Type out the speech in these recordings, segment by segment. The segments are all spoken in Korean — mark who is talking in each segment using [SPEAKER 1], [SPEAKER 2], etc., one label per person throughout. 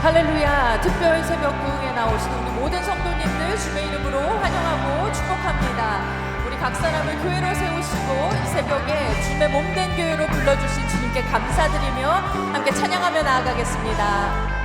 [SPEAKER 1] 할렐루야. 특별 새벽 구흥에 나오신 우리 모든 성도님들 주의 이름으로 환영하고 축복합니다. 우리 각 사람을 교회로 세우시고 이 새벽에 주의 몸된 교회로 불러주신 주님께 감사드리며 함께 찬양하며 나아가겠습니다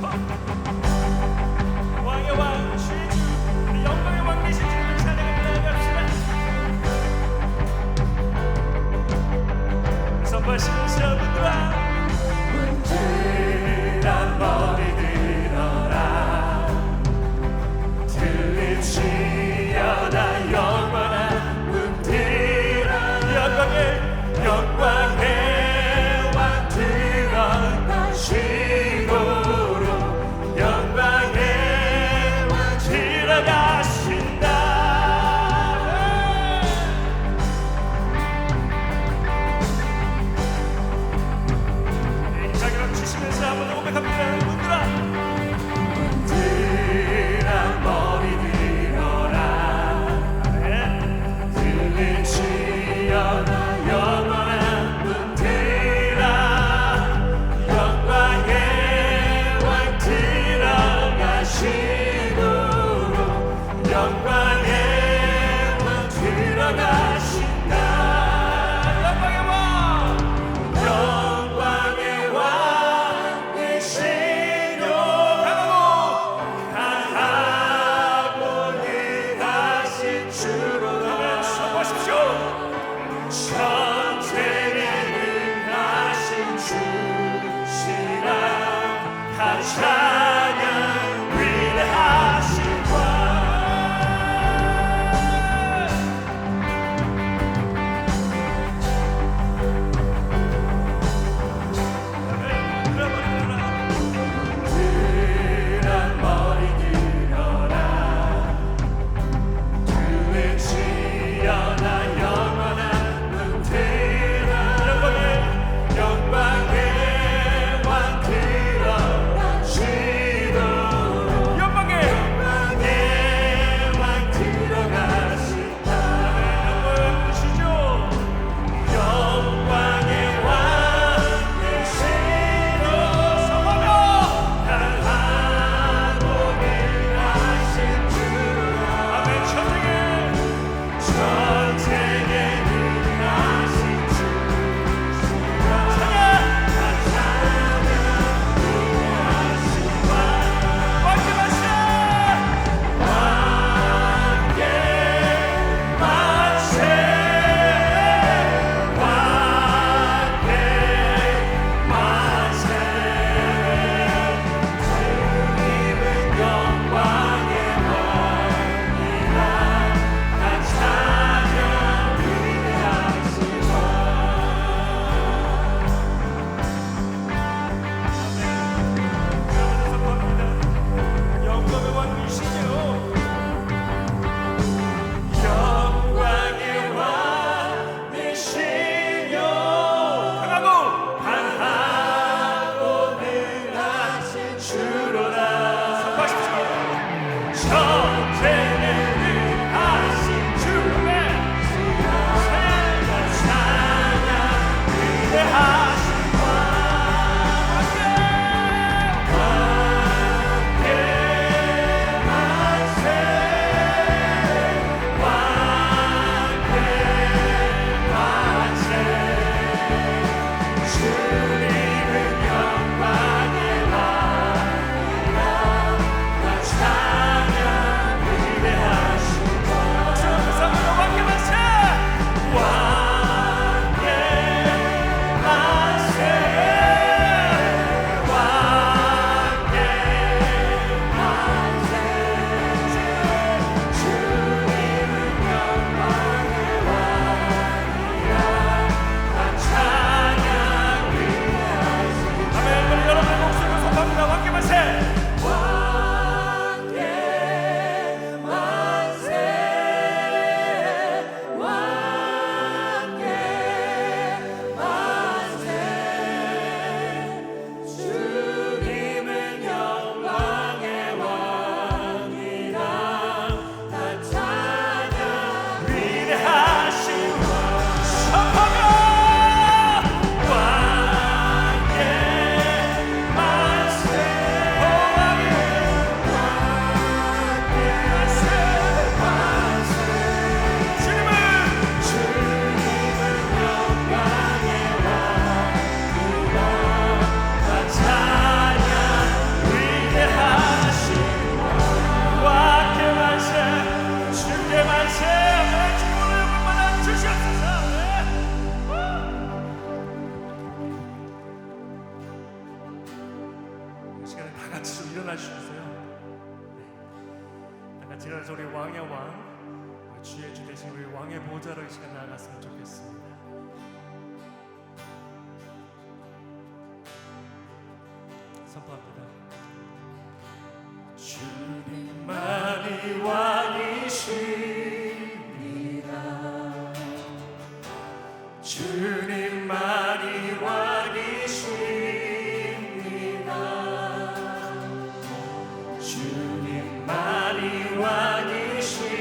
[SPEAKER 2] Thank you. 선포합니다. 주님만이 왕이십니다. 주님만이 왕이십니다. 주님만이 왕이십니다.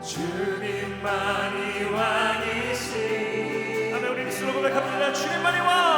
[SPEAKER 2] 주님만 고백합니다 주님 많이
[SPEAKER 3] 와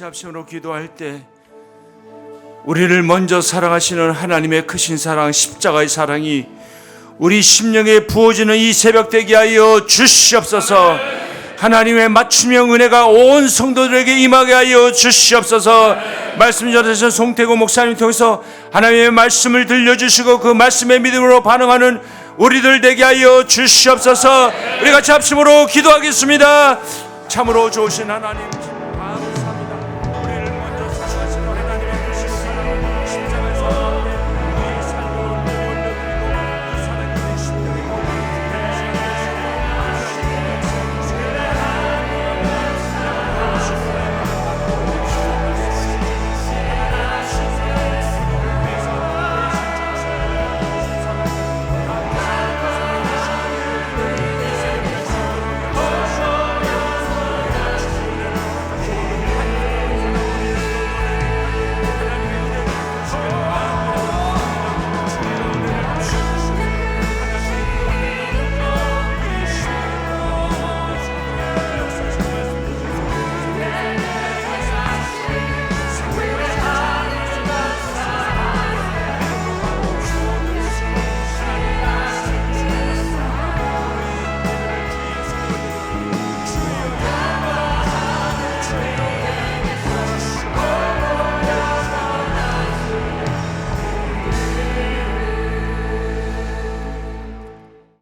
[SPEAKER 3] 같이 합심으로 기도할 때 우리를 먼저 사랑하시는 하나님의 크신 사랑, 십자가의 사랑이 우리 심령에 부어지는 이 새벽 되게 하여 주시옵소서. 하나님의 맞춤형 은혜가 온 성도들에게 임하게 하여 주시옵소서. 말씀 전하신 송태고 목사님 통해서 하나님의 말씀을 들려주시고 그 말씀의 믿음으로 반응하는 우리들 되게 하여 주시옵소서. 우리 같이 합심으로 기도하겠습니다. 참으로 좋으신 하나님.